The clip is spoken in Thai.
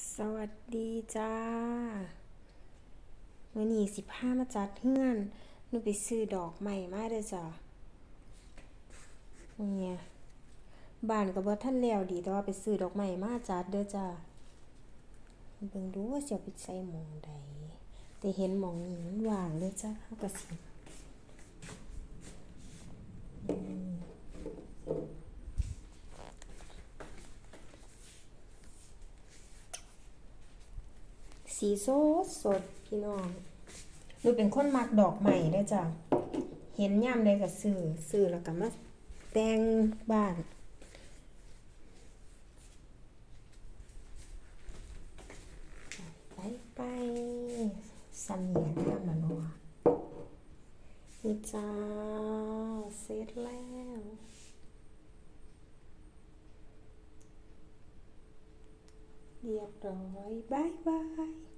สวัสดีจ้ามื่อนี้สิบห้ามาจัดเฮือนหนูไปซื้อดอกใหม่มาเด้อจ้าเนี่ยบ้านก็บ่ทันแล้วดีแต่ว่าไปซื้อดอกไม้มาจัดเด้อจ้าเบิ่งดูว่าสิเอาไปใส่หมองใดแต่เห็นหมองนี้มันว่างเด้อจ้าเฮาก็สิอืม สีสดสดพี่น้องหนูเป็นคนมักดอกใหม่เด้อจ้ะ เห็นย่ำใดก็ซื้อซื้อแล้วก็มาแต่งบ้านไปไปสำเนียงน้ำละนัวนี่จ้าเสร็จแล้วเรียบร้อยบายบาย